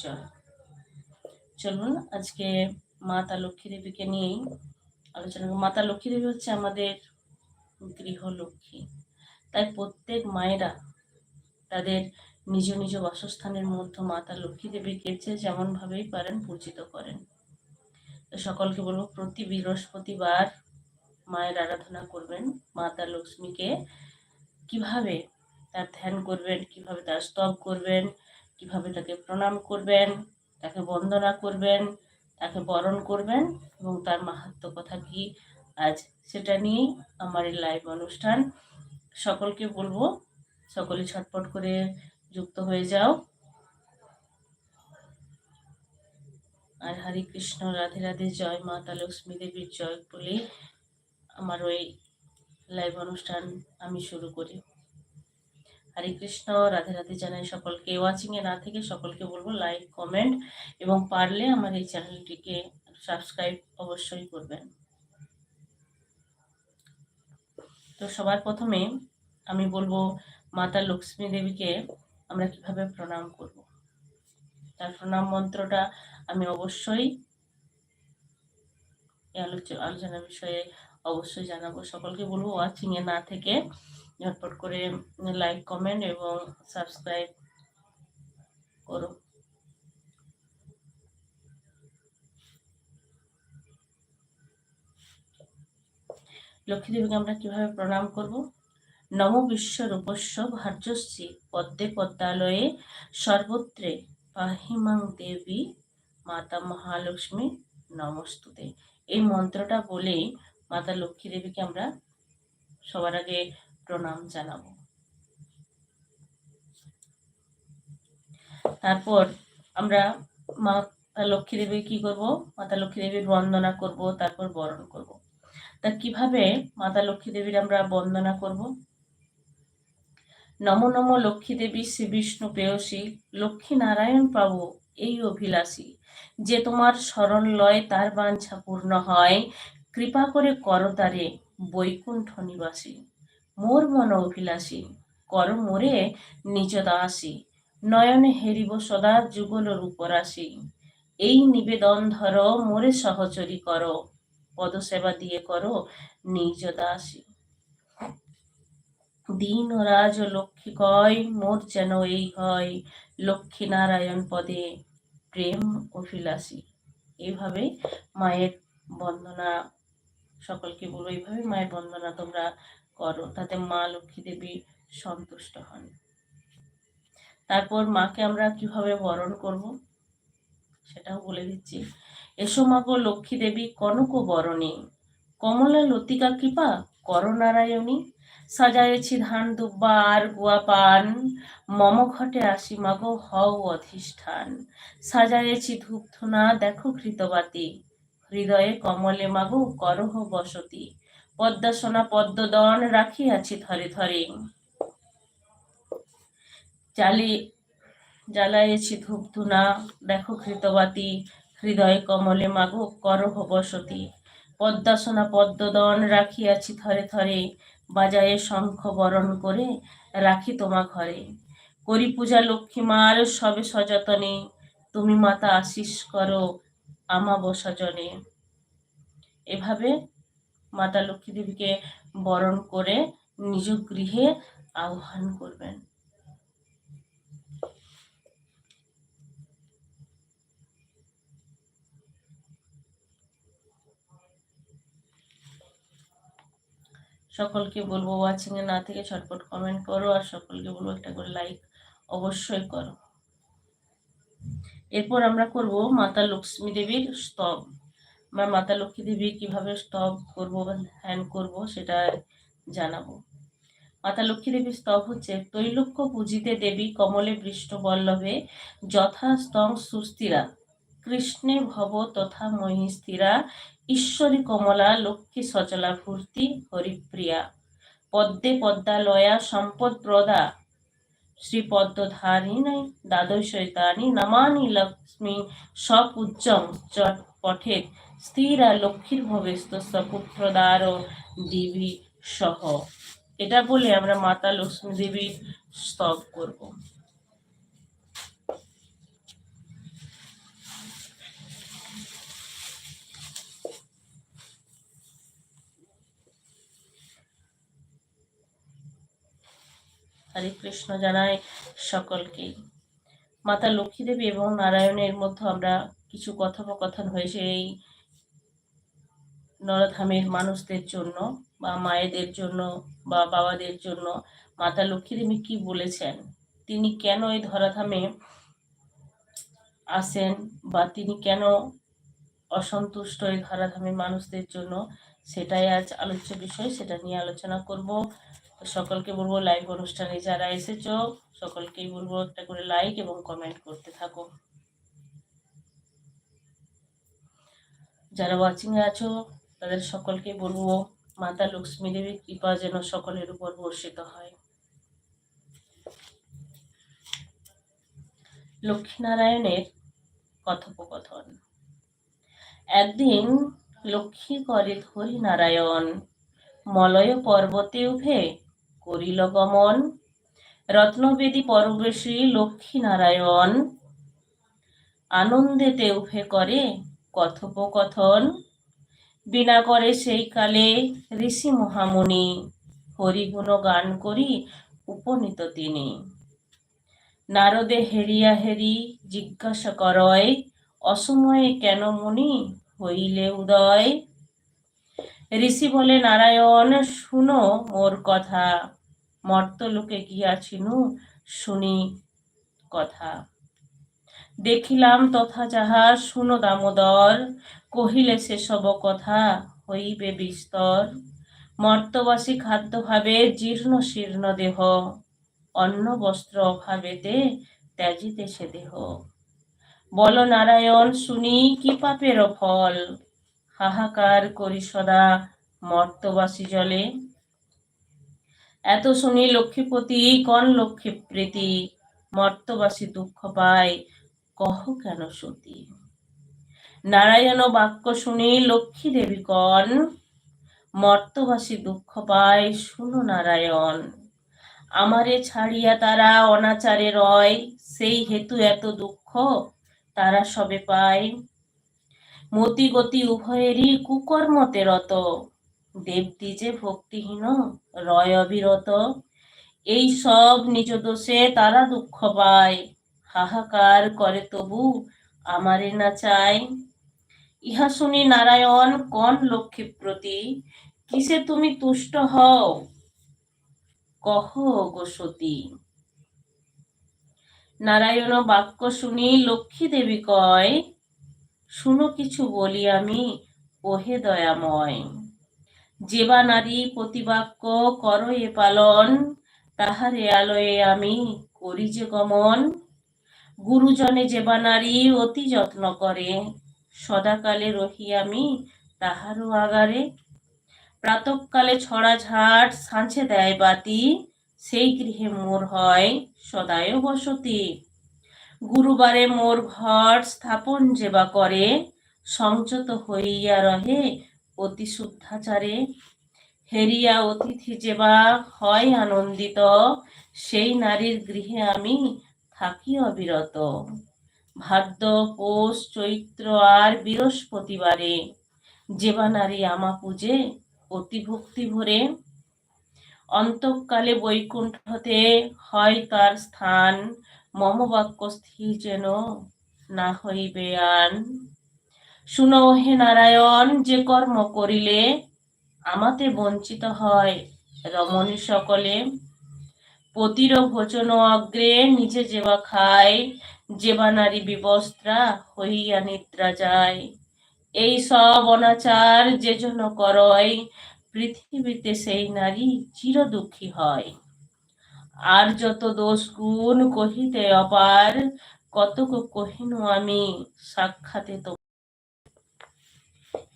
জয় চলুন, আজকে মাতা লক্ষ্মী দেবীকে নিয়েই আলোচনা। মাতা লক্ষ্মী দেবী হচ্ছে আমাদের গৃহলক্ষ্মী তাই প্রত্যেক মায়েরা তাদের নিজ নিজ বাসস্থানের মধ্যে মাতা লক্ষ্মী দেবীকে যে যেমনভাবেই পারেন পূজিত করেন। তো সকলকে বলব, প্রতি বৃহস্পতিবার মায়ের আরাধনা করবেন। মাতা লক্ষ্মীকে কীভাবে তার ধ্যান করবেন, কীভাবে তার স্তব করবেন কীভাবে তাকে প্রণাম করবেন, তাকে বন্দনা করবেন, তাকে বরণ করবেন এবং তার মাহাত্ম কথা কি? আজ সেটা নিয়েই আমার এই লাইভ অনুষ্ঠান। সকলকে বলব, সকলে ছটপট করে যুক্ত হয়ে যাও। আর হরে কৃষ্ণ, রাধে রাধে, জয় মাতা লক্ষ্মী দেবীর জয় বলে আমার ওই লাইভ অনুষ্ঠান আমি শুরু করি। হরে কৃষ্ণ, রাধে রাধে জানাই সকলকে। ওয়াচিং এ না থেকে সকলকে বলব লাইক কমেন্ট এবং পারলে আমার এই চ্যানেলটিকে সাবস্ক্রাইব অবশ্যই করবেন। তো সবার প্রথমে আমি বলব মাতা লক্ষ্মী দেবীকে আমরা কীভাবে প্রণাম করব। তার প্রণাম মন্ত্রটা আমি অবশ্যই আলোচনা বিষয়ে অবশ্যই জানাব। সকলকে বলব ওয়াচিং এ না থেকে ঝটপট করে লাইক কমেন্ট এবং সাবস্ক্রাইব করো লক্ষ্মী দেবীকে আমরা কীভাবে প্রণাম করব নম বিশ্ব রূপস্য ভার্যশ্রী পদ্মে পদ্মালয়ে সর্বত্রে পাহিমাং দেবী মাতা মহালক্ষ্মী নমস্তুতে এই মন্ত্রটা বলেই মাতা লক্ষ্মী দেবীকে আমরা সবার আগে প্রণাম জানাব। তারপর আমরা মাতা লক্ষ্মী দেবী কি করব? মাতা লক্ষ্মী দেবীর বন্দনা করব, তারপর বরণ করব। তা কীভাবে মাতা লক্ষ্মী দেবীর আমরা বন্দনা করব? নম নম লক্ষ্মী দেবী শ্রী বিষ্ণু পেয়সী লক্ষ্মী নারায়ণ পাবো এই অভিলাষী। যে তোমার শরণ লয়, তার বাঞ্ছা পূর্ণ হয়। কৃপা করে করতারে বৈকুণ্ঠ নিবাসী। মোর মন অভিলাষী, কর মোরে নিজ দাসী। নয়নে হেরিব সদা যুগল রূপরাশি। এই নিবেদন ধর, মোরে সহচরী কর। পদসেবা দিয়ে করো, নিজ দাসী। দিন রাজ লক্ষ্মী কয়, মোর যেন এই হয় লক্ষ্মী নারায়ণ পদে। প্রেম অভিলাষী। এইভাবে মায়ের বন্দনা, সকলকে বলব এইভাবে মায়ের বন্দনা তোমরা করো, তাতে মা লক্ষ্মী দেবী সন্তুষ্ট হন। তারপর মাকে আমরা কীভাবে বরণ করব? সেটাও বলে দিচ্ছি। এসো মাগো লক্ষ্মী দেবী, কনক বরণী। কমলা লতিকা কৃপা, করনারায়ণী। সাজায়েছি ধান, দুব্বা আর গুয়া পান। মম ঘটে আসি মাগো হও অধিষ্ঠান। সাজায়েছি ধূপ ধুনা দেখো কৃতবাতি। হৃদয়ে কমলে মাগো করহ বসতি। পদ্মাসনা পদ্মদন রাখিয়াছি থরে থরে জালি জ্বালায়েছি ধূপ ধুনা। দেখো কৃতবাতি, হৃদয় কমলে মাগো করহ বসতি। পদ্মাসনা পদ্মদন রাখিয়াছি থরে থরে বাজায়ে শঙ্খ বরণ করে রাখি তোমা ঘরে। করি পূজা লক্ষ্মী মার সবে সযতনে। তুমি মাতা আশিস করো আমা বসজনে এভাবে মাতা লক্ষ্মী দেবীকে বরণ করে নিজ গৃহে আহ্বান করবেন। সকলকে বলব ওয়াচিং এ না থেকে ছটপট কমেন্ট করো আর সকলকে বলব একটা করে লাইক অবশ্যই করো। এরপর আমরা করব মাতা লক্ষ্মী দেবীর স্তব। আমরা মাতা লক্ষ্মী দেবী কীভাবে স্তব করব ধ্যান করব সেটা জানাব। মাতা লক্ষ্মী দেবীর স্তব হচ্ছে তৈলক্য পূজিতে দেবী কমলে বৃষ্ট বল্লভে যথা স্তং সুস্থিরা, কৃষ্ণে ভব তথা মহিস্থিরা ঈশ্বরী কমলা লক্ষ্মী সচলা ভূর্তি হরিপ্রিয়া, পদ্মে পদ্মালয়া সম্পদ প্রদা শ্রীপদ্মধারিণী দ্বাদশৈতানি নমানি লক্ষ্মী সপূজ্যং চট স্ত্রীরা লক্ষ্মীর ভবেস্তস্য পুত্রদ্বার দেবী সহ। এটা বলে আমরা মাতা লক্ষ্মী দেবীর স্তব করব। হরে কৃষ্ণ জানায় সকলকে। মাতা লক্ষ্মী দেবী এবং নারায়ণের মধ্যে আমরা কিছু কথোপকথন হয়েছে। এই নরধামের মানুষদের জন্য বা মায়েদের জন্য বা বাবাদের জন্য মাতা লক্ষ্মী দেবী কি বলেছেন? তিনি কেন এই ধরাধামে আসেন বা তিনি কেন অসন্তুষ্ট এই ধরাধামের মানুষদের জন্য? সেটাই আজ আলোচ্য বিষয়, সেটা নিয়ে আলোচনা করব। সকলকে বলব লাইভ অনুষ্ঠানে যারা এসেছ, সকলকেই বলব একটা করে লাইক এবং কমেন্ট করতে থাকো। যারা ওয়াচিং আছো তাদের সকলকে বলব, মাতা লক্ষ্মী দেবীর কৃপা যেন সকলের উপর বর্ষিত হয়। লক্ষ্মীনারায়ণের কথোপকথন। একদিন লক্ষ্মী করে ধরি নারায়ণ মলয় পর্বতে উঠে করিল গমন। রত্নবেদী পরবেশী লক্ষ্মী নারায়ণ আনন্দেতে উঠে করে কথোপকথন। বিনা করে সেই কালে ঋষি মহামুনি হরিগুণ গান করি উপনীত তিনি। নারদে হেরিয়া হেরি জিজ্ঞাসা করয়, অসময়ে কেন মুনি হইলে উদয়? ঋষি বলে, নারায়ণ, শুনো মোর কথা। মর্ত মর্তলোকে গিয়াছিনু শুনি কথা। দেখিলাম তথা যাহা শুনো দামোদর, কহিলে সেসব কথা হইবে বিস্তর। মর্তবাসী খাদ্য ভাবে জীর্ণ শীর্ণ দেহ, অন্ন বস্ত্র অভাবেতে ত্যাজিতেছে দেহ। বল নারায়ণ, শুনি কি পাপের ফল? হাহাকার করি সদা মর্তবাসী জলে। এত শুনি লক্ষ্মীপতি, কন লক্ষ্মী প্রীতি মর্তবাসী দুঃখ পায় কহ কেন সতী? নারায়ণ বাক্য শুনি লক্ষ্মী দেবী কন, মর্তবাসী দুঃখ পায়, শুনো নারায়ণ। আমারে ছাড়িয়া তারা অনাচারে রয়, সেই হেতু এত দুঃখ তারা সবে পায়। মতি গতি উভয়েরই কুকর্মতে রত দেবদি যে ভক্তিহীন রয় অবিরত, এই সব নিজ দোষে তারা দুঃখ পায়। হাহাকার করে তবু আমারে না চায় ইহা শুনি নারায়ণ কন লক্ষ্মী প্রতি, কিসে তুমি তুষ্ট হও? কহ গো সতী। নারায়ণ বাক্য শুনি লক্ষ্মী দেবী কয়, শুনো কিছু বলি আমি, ওহে দয়াময়। যেবা নারী প্রতিবাক্য কর এ পালন, তাহারে আলোয়ে আমি করি যে গমন। গুরুজনে যেবা নারী অতি যত্ন করে, সদাকালে রহি আমি তাহারও আগারে। প্রাতকালে ছড়া ঝাট সাঁচে দেয় বাতি, সেই গৃহে মোর হয় সদায় বসতি। গুরুবারে মোর ঘর স্থাপন যেবা করে, সংযত হইয়া রহে অতি শুদ্ধাচারে। হেরিয়া অতিথি যেবা হয় আনন্দিত, সেই নারীর গৃহে আমি থাকি অবিরত ভাদ্র, পৌষ, চৈত্র আর বৃহস্পতিবারে যেবা নারী আমা পূজে অতি ভক্তি ভরে অন্তকালে বৈকুণ্ঠতে হয় তার স্থান। মম বাক্য স্থির যেন না হইবে আন। শুনো হে নারায়ণ, যে কর্ম করিলে আমাতে বঞ্চিত হয়, রমণী সকলে পতির ভোজন অগ্রে নিজে যেবা খায়, যেবা নারী বিবস্ত্রা হইয়া নিদ্রা যায়। এই সব অনাচার যে জন্য করয়, পৃথিবীতে সেই নারী চির দুঃখী হয়। আর যত দোষ গুণ কহিতে অপার, কতক কহিনু আমি সাক্ষাতে তো।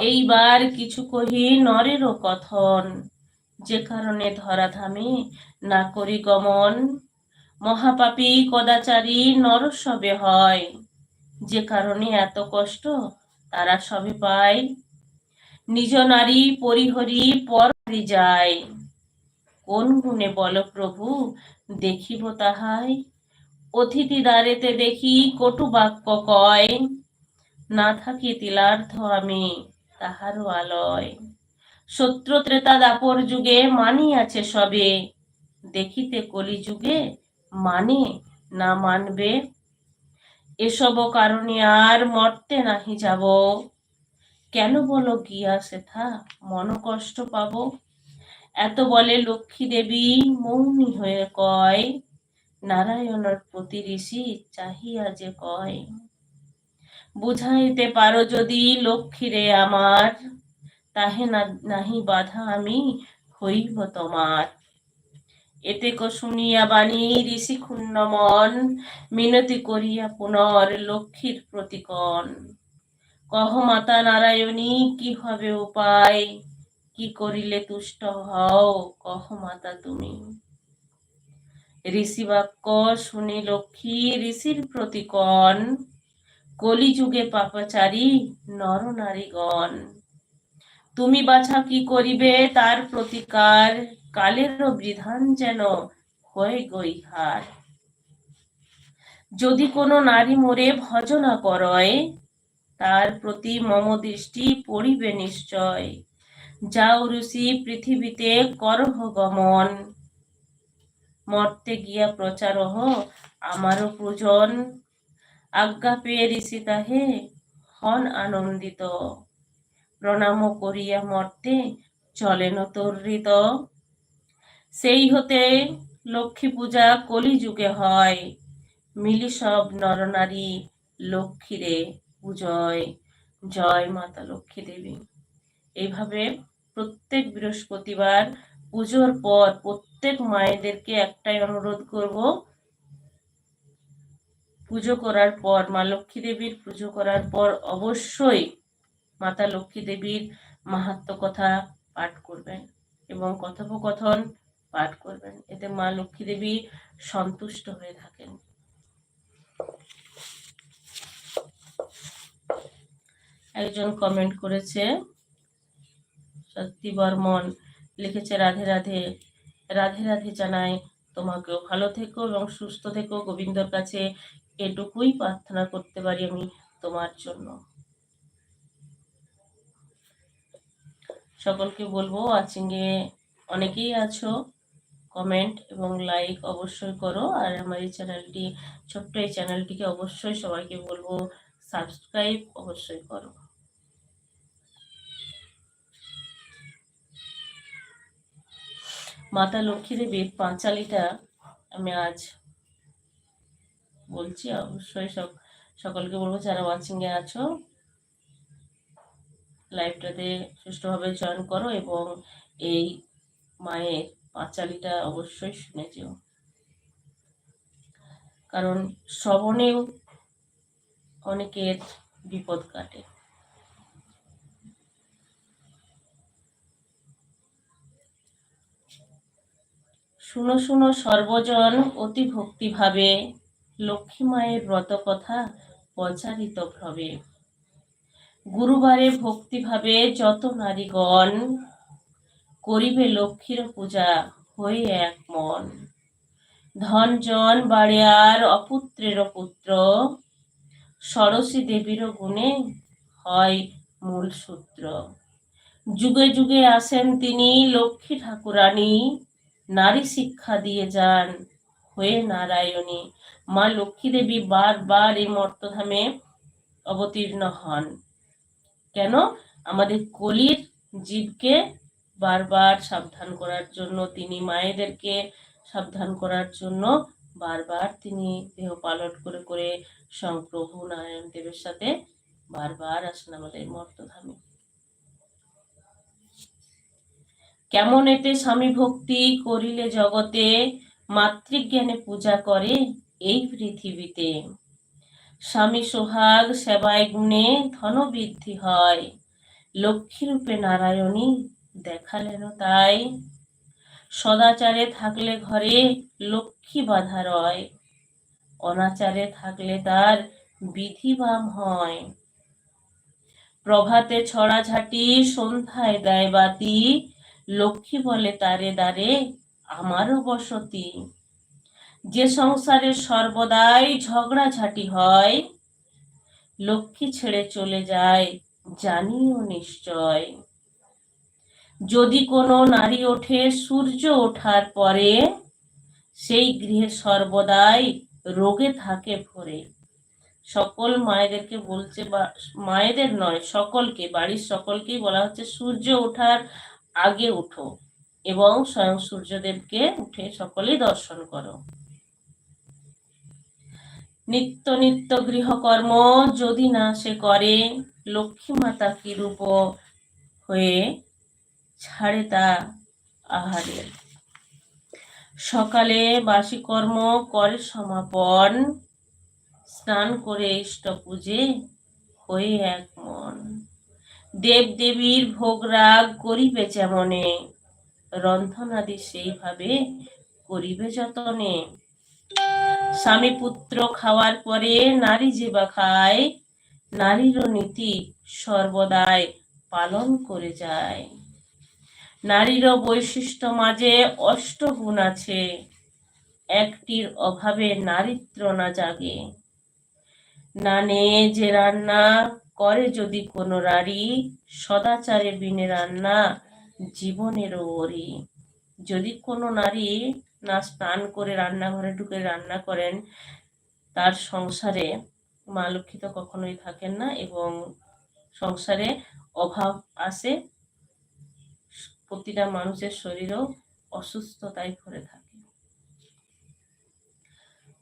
এইবার কিছু কহি নরেরও কথন। যে কারণে ধরাধামে না করি গমন, মহাপাপী কদাচারী নর সবে হয়। যে কারণে এত কষ্ট, তারা সবে পায়। নিজ নারী পরিহরি পর যায়। কোন গুণে বল প্রভু, দেখিব তাহাই। অতিথি দ্বারেতে দেখি কটু বাক্য কয়। না থাকি তিলার্থ আমি তাহারও আলয়। শত্রু ত্রেতা দাপর যুগে মানি আছে সবে। দেখিতে কলিযুগে মানে না মানবে। এসব কারণে আর মরতে নাহি যাব। কেন বলো গিয়া সেথা? মন কষ্ট পাবো। এত বলে লক্ষ্মী দেবী মৌনী হয়ে কয়, নারায়ণের প্রতি ঋষি চাহিয়া যে কয়। বুঝাইতে পারো যদি লক্ষ্মীরে আমার। তাহে নাহি বাধা আমি হইব তোমার। এতে ক শুনিয়া বাণী, ঋষি ক্ষুণ্ণ মন মিনতি করিয়া পুনর লক্ষ্মীর প্রতিকন কহ মাতা নারায়ণী, কি হবে উপায়? কি করিলে তুষ্ট হও? কহ মাতা তুমি। ঋষি বাক্য শুনি লক্ষ্মী ঋষির প্রতিকন কলিযুগে পাপাচারী নর নারীগণ। তুমি বাছা কি করিবে? তার প্রতিকার কালের বিধান যেন হয়ে গৈহার। যদি কোনো নারী মোরে ভজনা করয়, তার প্রতি মম দৃষ্টি পড়িবে নিশ্চয়। যাও ঋষি, পৃথিবীতে করহ গমন। মর্তে গিয়া প্রচারহ আমারও পূজন। আজ্ঞা পেয়ে ঋষি তাহে হন আনন্দিত। প্রণাম করিয়া মর্তে চলেন তর্রিত সেই হতে লক্ষ্মী পূজা কলিযুগে হয়, মিলি সব নরনারী লক্ষ্মীরে পূজয়। জয় মাতা লক্ষ্মী দেবী। এইভাবে প্রত্যেক বৃহস্পতিবার পুজোর পর প্রত্যেক মায়েদেরকে একটাই অনুরোধ করব, পুজো করার পর, মা লক্ষ্মী দেবীর পুজো করার পর অবশ্যই মাতা লক্ষ্মী দেবীর মাহাত্ম কথা পাঠ করবেন এবং কথোপকথন পাঠ করবেন। এতে মা লক্ষ্মী দেবী সন্তুষ্ট হয়ে থাকেন। একজন কমেন্ট করেছে, সত্যি বর্মন লিখেছে, রাধে রাধে রাধে রাধে জানাই, তোমাকেও ভালো থেকো এবং সুস্থ থেকো। গোবিন্দর কাছে এটুকুই প্রার্থনা করতে পারি আমি তোমার জন্য। সকলকে বলব ওয়াচিংয়ে অনেকেই আছো। কমেন্ট এবং লাইক অবশ্যই করো। আর আমার এই চ্যানেলটি ছোট্ট এই চ্যানেলটিকে অবশ্যই সবাইকে বলব সাবস্ক্রাইব অবশ্যই করো। মাতা লক্ষ্মী দেবীর পাঁচালিটা আমি আজ বলছি। অবশ্যই সব, সকলকে বলব যারা ওয়াচিং এ আছো লাইভটাতে সুষ্ঠুভাবে জয়েন করো এবং এই মায়ের পাঁচালিটা অবশ্যই শুনে যেও। কারণ শ্রবণেও অনেকের বিপদ কাটে। শুনো শুনো, সর্বজন অতি ভক্তিভাবে লক্ষ্মী মায়ের ব্রত কথা প্রচারিত ভ্রবে গুরুবারে ভক্তিভাবে যত নারীগণ করিবে লক্ষ্মীর পূজা হয়ে এক মন। ধন জন বাড়িয়ার অপুত্রের পুত্র, সরসী দেবীর গুণে হয় মূল সূত্র। যুগে যুগে আসেন তিনি লক্ষ্মী ঠাকুরানী, নারী শিক্ষা দিয়ে যান হয়ে নারায়ণী। মা লক্ষ্মী দেবী বারবার এই মর্তধামে অবতীর্ণ হন। কেন? আমাদের কলির জীবকে বারবার সাবধান করার জন্য, তিনি মায়েদেরকে সাবধান করার জন্য বারবার তিনি দেহ পালট করে করে সংপ্রভু নারায়ণ দেবের সাথে বারবার আসেন আমাদের মর্তধামে। কেমন এতে স্বামী ভক্তি করিলে জগতে, মাতৃজ্ঞানে পূজা করে এই পৃথিবীতে। স্বামী সোহাগ সেবায় গুণে ধন বৃদ্ধি হয়। লক্ষ্মীরূপে নারায়ণী দেখালেন তাই। সদাচারে থাকলে ঘরে লক্ষ্মী বাধা রয়। অনাচারে থাকলে তার বিধিবাম হয়। প্রভাতে ছড়া ঝাঁটি সন্ধ্যায় দেয় বাতি। লক্ষ্মী বলে তারে দারে আমারও বসতি। যে সংসারে সর্বদাই ঝগড়াঝাটি হয়, লক্ষ্মী ছেড়ে চলে যায়, জানিও নিশ্চয়। যদি কোনো নারী ওঠে, সূর্য ওঠার পরে সেই গৃহে সর্বদাই রোগে থাকে ভরে। সকল মায়েদেরকে বলছে বা, মায়েদের নয়, সকলকে, বাড়ির সকলকেই বলা হচ্ছে, সূর্য ওঠার আগে উঠো এবং স্বয়ং সূর্যদেবকে উঠে সকলেই দর্শন করো। নিত্য নিত্য গৃহকর্ম যদি না সে করে লক্ষ্মী মাতা কি রূপ হয়ে ছাড়ে তা আহারের সকালে বাসি কর্ম করে সমাপন, স্নান করে ইষ্ট পূজে হয়ে এক মন। দেব দেবীর ভোগ রাগ করিবে যেমনে, রন্ধনাদি সেইভাবে করিবে যতনে। স্বামী পুত্র খাওয়ার পরে নারী যে বা খায়, নারীরও নীতি সর্বদাই পালন করে যায়। নারীরও বৈশিষ্ট্য মাঝে অষ্টগুণ আছে, একটির অভাবে নারীত্ব না জাগে। নানে যে রান্না করে যদি কোনো নারী, সদাচারে বিনে রান্না জীবনেরও ওরি। যদি কোনো নারী না স্নান করে রান্নাঘরে ঢুকে রান্না করেন, তার সংসারে মা লক্ষ্মী তো কখনোই থাকেন না এবং সংসারে অভাব আসে প্রতিটা মানুষের শরীরও অসুস্থতায় ভরে থাকে।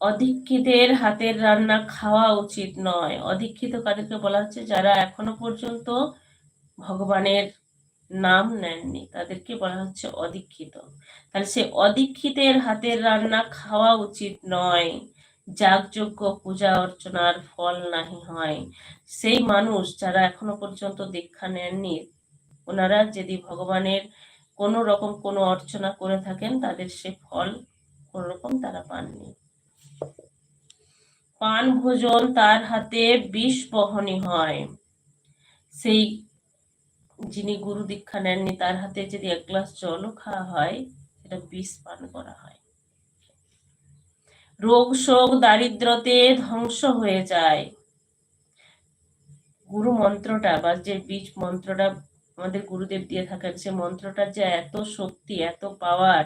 অধিক্ষিতের হাতের রান্না খাওয়া উচিত নয়। অধিক্ষিত কাদেরকে বলা হচ্ছে, যারা এখনও পর্যন্ত ভগবানের নাম নেননি। তাদেরকে বলা হচ্ছে অদীক্ষিত। তাহলে সে অদীক্ষিতের হাতের রান্না খাওয়া উচিত নয়। যাগযজ্ঞ, পূজা অর্চনার ফল নাহি হয়। সেই মানুষ যারা এখনও পর্যন্ত দীক্ষা নেননি, ওনারা যদি ভগবানের কোনো রকম কোনো অর্চনা করে থাকেন, তাদের সে ফল কোন রকম তারা পাননি। পান ভোজন তার হাতে বিষ বহনী হয়। সেই যিনি গুরু দীক্ষা নেননি, তার হাতে যদি এক গ্লাস জলও খাওয়া হয়, সেটা বিষ পান করা হয়। রোগ শোক দারিদ্রতে ধ্বংস হয়ে যায়। গুরু মন্ত্রটা বা যে বীজ মন্ত্রটা আমাদের গুরুদেব দিয়ে থাকেন, সে মন্ত্রটার যে এত শক্তি, এত পাওয়ার,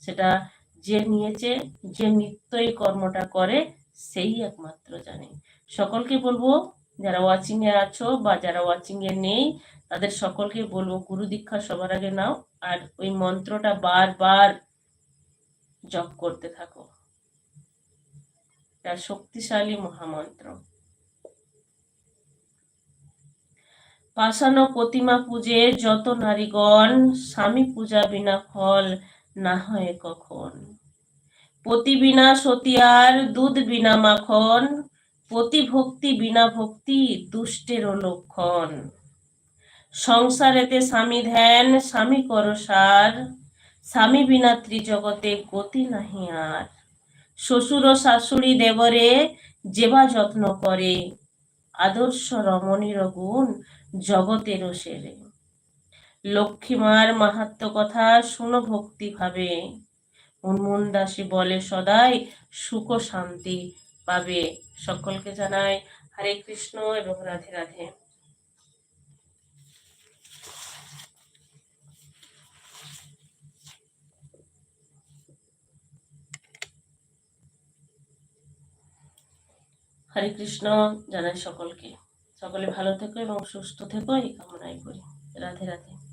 সেটা যে নিয়েছে, যে নিত্যই কর্মটা করে, সেই একমাত্র জানে। সকলকে বলব যারা ওয়াচিং এ আছো বা যারা ওয়াচিং এ নেই, তাদের সকলকে বলব গুরু দীক্ষা সবার আগে নাও আর ওই মন্ত্রটা বারবার জপ করতে থাকো। এটা শক্তিশালী মহামন্ত্র। পাষাণ প্রতিমা পূজে যত নারীগণ স্বামী পূজা বিনা ফল না হয় কখন। পতি বিনা সতিয়ার দুধ বিনা মাখন পতি ভক্তি বিনা ভক্তি দুষ্টেরও লক্ষণ। সংসারেতে স্বামী ধ্যান, স্বামী করসার স্বামী বিনা ত্রিজগতে গতি নাহি আর। শ্বশুর ও শাশুড়ি দেবরে যেবা যত্ন করে, আদর্শ রমণীর গুণ জগতেরও সেরে। লক্ষ্মীমার মাহাত্ম কথা শুনো ভক্তি ভাবে উন্মুন দাসী বলে সদাই সুখ শান্তি পাবে। সকলকে জানাই হরে কৃষ্ণ এবং রাধে রাধে। হরে কৃষ্ণ, জানাই সকলকে। সকলে ভালো থেকো এবং সুস্থ থেকো, এই কামনাই করি। রাধে রাধে।